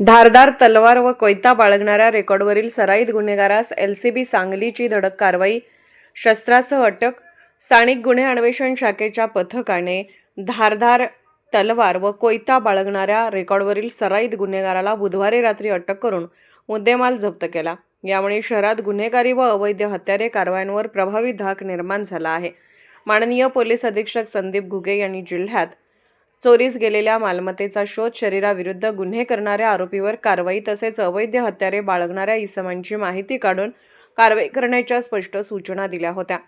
धारदार तलवार व कोयता बाळगणाऱ्या रेकॉर्डवरील सराईत गुन्हेगारास एल सी बी सांगलीची धडक कारवाई शस्त्रासह अटक स्थानिक गुन्हे अन्वेषण शाखेच्या पथकाने धारदार तलवार व कोयता बाळगणाऱ्या रेकॉर्डवरील सराईत गुन्हेगाराला बुधवारी रात्री अटक करून मुद्देमाल जप्त केला. यामुळे शहरात गुन्हेगारी व अवैध हत्यारे कारवायांवर प्रभावी धाक निर्माण झाला आहे. माननीय पोलीस अधीक्षक संदीप घुगे यांनी जिल्ह्यात चोरीस गेलेल्या मालमत्तेचा शोध शरीराविरुद्ध गुन्हे करणाऱ्या आरोपीवर कारवाई तसेच अवैध हत्यारे बाळगणाऱ्या इसमांची माहिती काढून कारवाई करण्याच्या स्पष्ट सूचना दिल्या होत्या.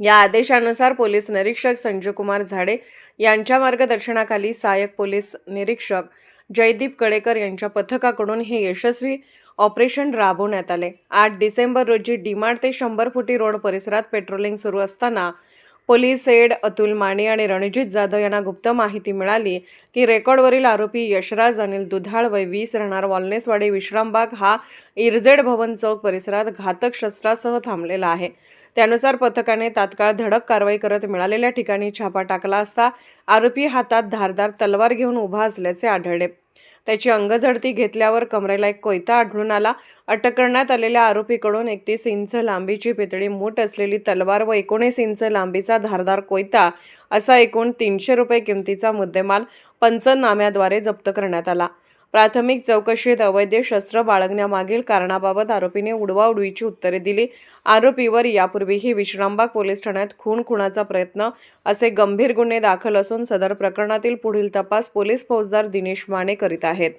या आदेशानुसार पोलीस निरीक्षक संजयकुमार झाडे यांच्या मार्गदर्शनाखाली सहाय्यक पोलीस निरीक्षक जयदीप कडेकर यांच्या पथकाकडून हे यशस्वी ऑपरेशन राबवण्यात आले. आठ डिसेंबर रोजी डीमार्ट ते शंभर फुटी रोड परिसरात पेट्रोलिंग सुरू असताना पोलीस एड अतुल माने आणि रणजित जाधव यांना गुप्त माहिती मिळाली की रेकॉर्डवरील आरोपी यशराज अनिल दुधाळ वय वीस राहणार वॉलनेसवाडी विश्रामबाग हा इरजेड भवन चौक परिसरात घातक शस्त्रासह थांबलेला आहे. त्यानुसार पथकाने तात्काळ धडक कारवाई करत मिळालेल्या ठिकाणी छापा टाकला असता आरोपी हातात धारदार तलवार घेऊन उभा असल्याचे आढळले. त्याची अंगझडती घेतल्यावर कमरेला एक कोयता आढळून आला. अटक करण्यात आलेल्या आरोपीकडून एकतीस इंच लांबीची पितळी मूठ असलेली तलवार व एकोणीस इंच लांबीचा धारदार कोयता असा एकूण तीनशे रुपये किमतीचा मुद्देमाल पंचनाम्याद्वारे जप्त करण्यात आला. प्राथमिक चौकशीत अवैध शस्त्र बाळगण्यामागील कारणाबाबत आरोपीने उडवाउडवीची उत्तरे दिली. आरोपीवर यापूर्वीही विश्रामबाग पोलीस ठाण्यात खून खुणाचा प्रयत्न असे गंभीर गुन्हे दाखल असून सदर प्रकरणातील पुढील तपास पोलीस फौजदार दिनेश माने करीत आहेत.